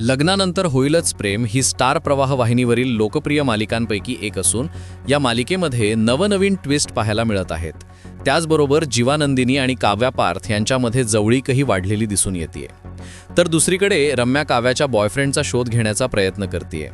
लग्नानंतर होईलच प्रेम ही स्टार प्रवाह वाहिनीवरील लोकप्रिय मालिकांपैकी एक असून या मालिकेमध्ये नवनवीन ट्विस्ट पाहायला मिळत आहेत. त्याचबरोबर जीवानंदिनी आणि काव्या पार्थ यांच्यामध्ये जवळीकही वाढलेली दिसून येते तर दुसरीकडे रम्या काव्याच्या बॉयफ्रेंडचा शोध घेण्याचा प्रयत्न करते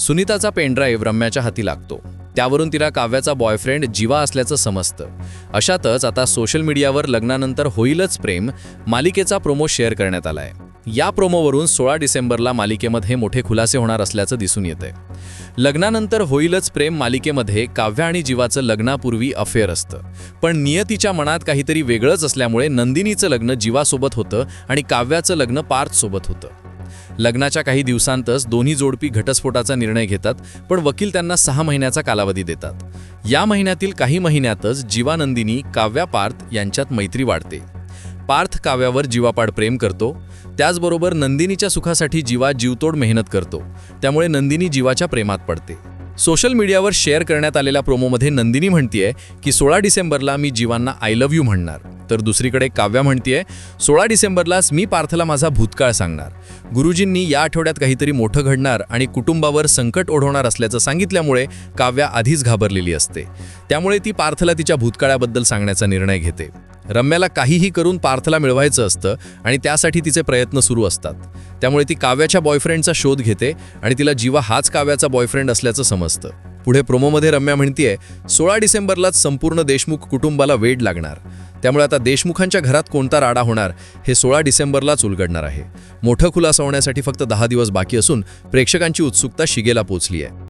सुनीताचा पेनड्राईव्ह रम्याच्या हाती लागतो. त्यावरून तिला काव्याचा बॉयफ्रेंड जीवा असल्याचं समजतं. अशातच आता सोशल मीडियावर लग्नानंतर होईलच प्रेम मालिकेचा प्रोमो शेअर करण्यात आला आहे या प्रोमोवरून सोळा डिसेंबरला मालिकेमध्ये मोठे खुलासे होणार असल्याचं दिसून येतंय. लग्नानंतर होईलच प्रेम मालिकेमध्ये काव्या आणि जीवाचं लग्नापूर्वी अफेअर असतं. पण नियतीच्या मनात काहीतरी वेगळंच असल्यामुळे नंदिनीचं लग्न जीवासोबत होतं आणि काव्याचं लग्न पार्थसोबत होतं. लग्नाच्या काही दिवसांतच दोन्ही जोडपी घटस्फोटाचा निर्णय घेतात पण वकील त्यांना सहा महिन्याचा कालावधी देतात. या महिन्यातील काही महिन्यातच जीवानंदिनी काव्या पार्थ यांच्यात मैत्री वाढते. पार्थ काव्यावर जीवापाड प्रेम करतो त्याचबरोबर नंदिनीच्या सुखासाठी जीवा जीवतोड मेहनत करतो त्यामुळे नंदिनी जीवाच्या प्रेमात पडते. सोशल मीडियावर शेअर करण्यात आलेल्या प्रोमोमध्ये नंदिनी म्हणतीये की सोळा डिसेंबरला मी जीवांना आय लव्ह यू म्हणणार. तर दुसरीकडे काव्या म्हणतीये सोळा डिसेंबरलाच मी पार्थला माझा भूतकाळ सांगणार. गुरुजींनी या आठवड्यात काहीतरी मोठं घडणार आणि कुटुंबावर संकट ओढवणार असल्याचं सांगितल्यामुळे काव्या आधीच घाबरलेली असते. त्यामुळे ती पार्थला तिच्या भूतकाळाबद्दल सांगण्याचा निर्णय घेते. रम्याला काहीही करून पार्थला मिळवायचं असतं आणि त्यासाठी तिचे प्रयत्न सुरू असतात. त्यामुळे ती काव्याच्या बॉयफ्रेंडचा शोध घेते आणि तिला जीवा हाच काव्याचा बॉयफ्रेंड असल्याचं समजतं. पुढे प्रोमोमध्ये रम्या म्हणतीये सोळा डिसेंबरलाच संपूर्ण देशमुख कुटुंबाला वेड लागणार. त्यामुळे आता देशमुखांच्या घरात कोणता राडा होणार हे सोळा डिसेंबरलाच उलगडणार आहे. मोठं खुलासा होण्यासाठी फक्त दहा दिवस बाकी असून प्रेक्षकांची उत्सुकता शिगेला पोचली आहे